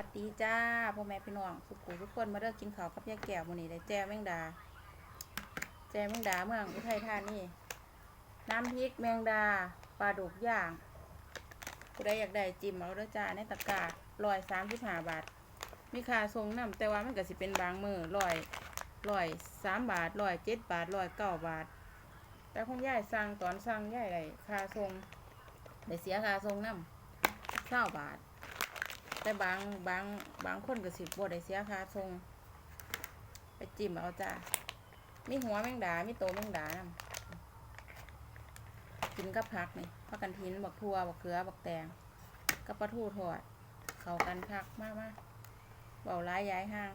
วัสดีจ้าพ่อแม่พี่น้องสุขุทุกคนมาเลิกกินข้าวกับยายแก้วมื้อนี้ได้แจ้แมงดา แจ้แมงดาเมืองอุทัยธานีน้ำพริกแมงดาปลาดุกย่างผู้ใดอยากได้จิ้มเอาเด้อจ้าในตะกร้าร้อยสามสิบห้าบาท มีค่าส่งน้ำแต่ว่ามันก็สิเป็นบางมือร้อยร้อยสามบาทร้อยเจ็ดบาทร้อยเก้าบาท แต่ของย่ายสั่งตอนสั่งย่ายได้ค่าส่งได้เสียค่าส่งน้ำเก้าบาท แต่บางบางบางคนก็สิบ่ได้เสียค่าทรงไปจิ้มเอาจ้ามีหัวแมงดา มีโตแมงดานำกินกับผักนี่ผักกันทินบักทั่วบักเกลือบักแตงกับปลาทูทอดเข้ากันผักมากมากเบาร้ายย้ายห้าง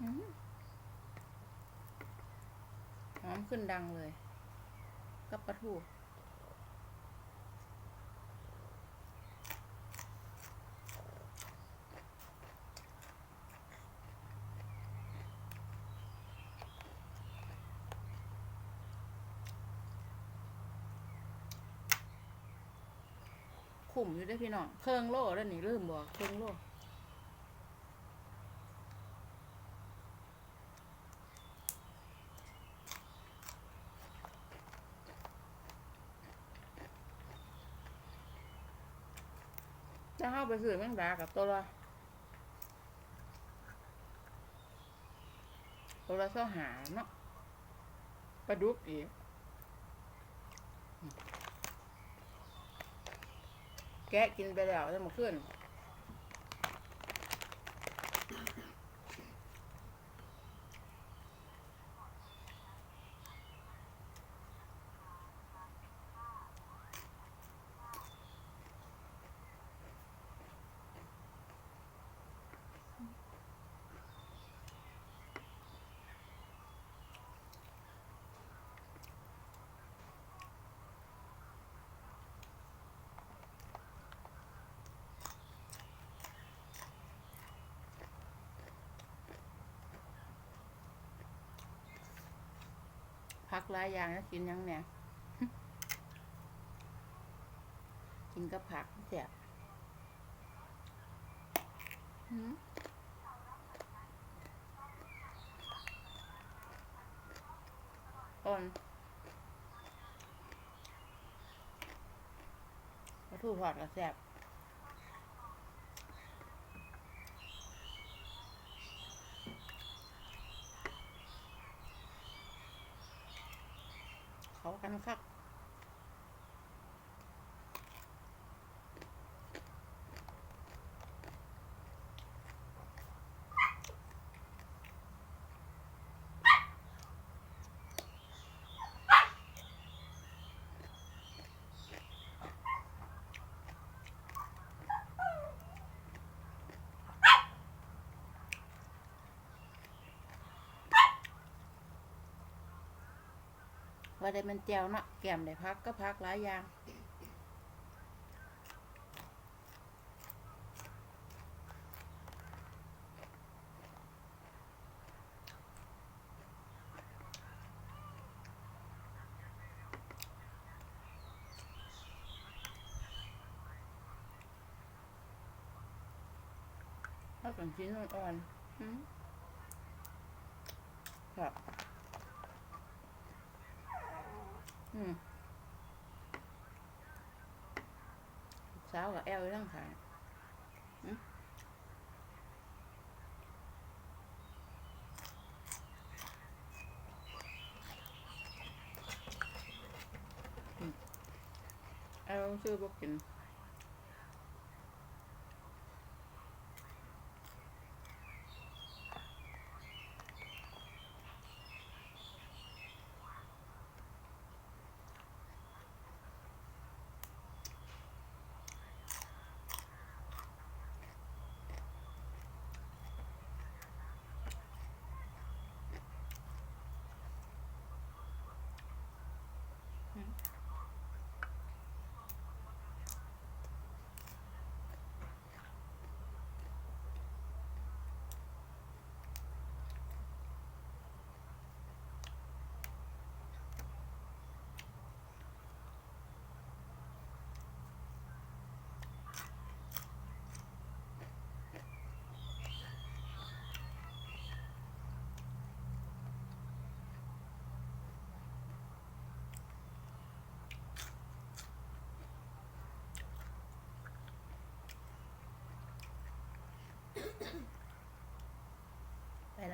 หอมขึ้นดังเลย กับปลาทูขุ่มอยู่ด้วยพี่น้องเครื่องโล่แล้วนี่ลืมบอกเครื่องโล่ จะเข้าไปซื้อแมงดากับตัวละตัวละเท่าหาเนาะปลาดุกอีกแกะกินไปแล้วจะมาขึ้น พักหลายอย่างแล้วกินยังเนี่ยกินกับผักเสียหืมอ่อนปลาทูทอดกับแซ่บ เขากันคัก ว่าได้มันเจียวเนาะแก้มได้พักก็พักหลายอย่างถ้าเป็นชิ้นอ่อนๆอืมครับอืมลูก สาวกับแอลยังขางอืมอืมแอลซื้อบอกกิน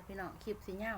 พี่น้องคลิปสีเงา